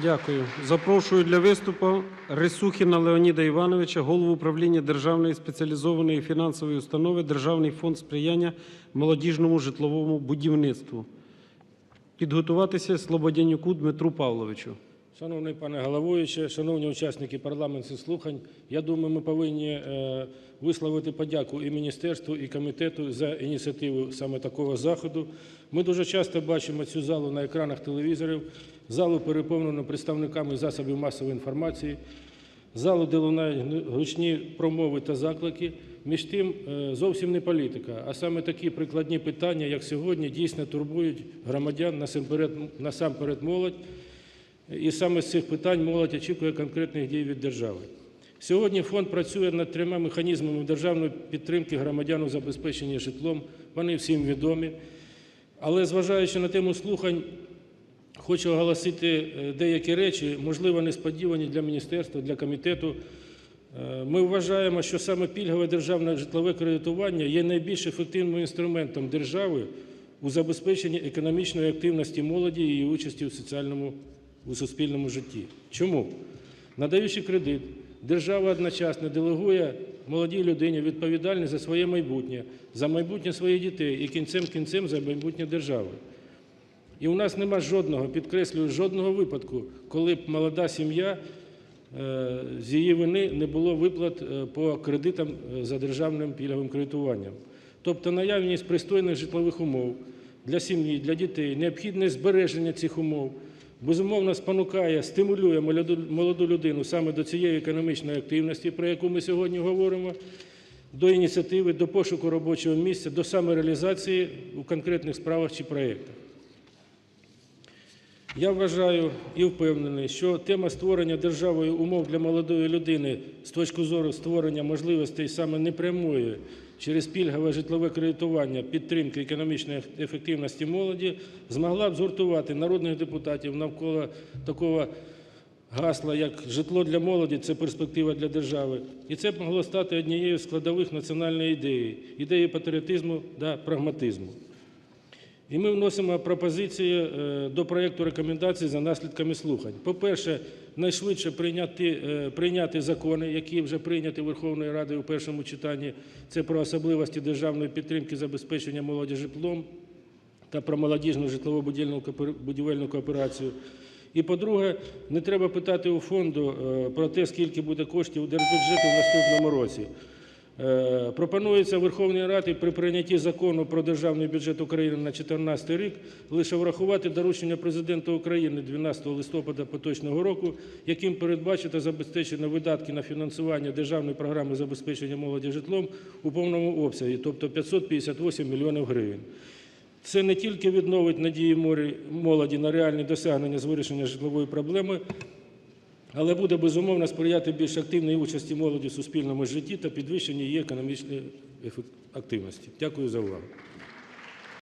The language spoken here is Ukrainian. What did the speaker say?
Дякую. Запрошую для виступу Рисухіна Леоніда Івановича, голову управління Державної спеціалізованої фінансової установи Державний фонд сприяння молодіжному житловому будівництву. Підготуватися Слободянюку Дмитру Павловичу. Шановний пане головуючий, шановні учасники парламентських слухань, я думаю, ми повинні е, висловити подяку і міністерству, і комітету за ініціативу саме такого заходу. Ми дуже часто бачимо цю залу на екранах телевізорів, залу переповнену представниками засобів масової інформації, залу, де лунають гучні промови та заклики. Між тим, е, зовсім не політика, а саме такі прикладні питання, як сьогодні, дійсно турбують громадян, насамперед молодь. І саме з цих питань молодь очікує конкретних дій від держави. Сьогодні фонд працює над трьома механізмами державної підтримки громадян у забезпеченні житлом. Вони всім відомі. Але зважаючи на тему слухань, хочу оголосити е, деякі речі, можливо, несподівані для міністерства, для комітету. Е, Ми вважаємо, що саме пільгове державне житлове кредитування є найбільш ефективним інструментом держави у забезпеченні економічної активності молоді і її участі у соціальному у суспільному житті. Чому? Надаючи кредит, держава одночасно делегує молодій людині відповідальність за своє майбутнє, за майбутнє своїх дітей і кінцем кінцем за майбутнє держави. І у нас нема жодного, підкреслюю, жодного випадку, коли б молода сім'я е, з її вини не було виплат е, по кредитам е, за державним пільговим кредитуванням. Тобто наявність пристойних житлових умов для сім'ї, для дітей, необхідне збереження цих умов, безумовно спонукає, стимулює молоду, людину саме до цієї економічної активності, про яку ми сьогодні говоримо, до ініціативи, до пошуку робочого місця, до самореалізації у конкретних справах чи проєктах. Я вважаю і впевнений, що тема створення державою умов для молодої людини з точки зору створення можливостей саме непрямої через пільгове житлове кредитування підтримки економічної ефективності молоді змогла б згуртувати народних депутатів навколо такого гасла, як житло для молоді це перспектива для держави. І це б могло стати однією з складових національної ідеї, ідеї патріотизму та прагматизму. І ми вносимо пропозиції е, до проєкту рекомендацій за наслідками слухань. По-перше, найшвидше прийняти, е, прийняти закони, які вже прийняті Верховною Радою у першому читанні. Це про особливості державної підтримки забезпечення молоді житлом та про молодіжну житлово будівельну кооперацію. І по-друге, не треба питати у фонду е, про те, скільки буде коштів у держбюджету в наступному році. Е, Пропонується Верховній Раді при прийнятті закону про державний бюджет України на 2014 рік лише врахувати доручення президента України 12 листопада поточного року, яким передбачити забезпечено видатки на фінансування державної програми забезпечення молоді житлом у повному обсязі, тобто 558 мільйонів гривень. Це не тільки відновить надії молоді на реальні досягнення з вирішення житлової проблеми, але буде безумовно сприяти більш активній участі молоді в суспільному житті та підвищенні її економічної активності. Дякую за увагу.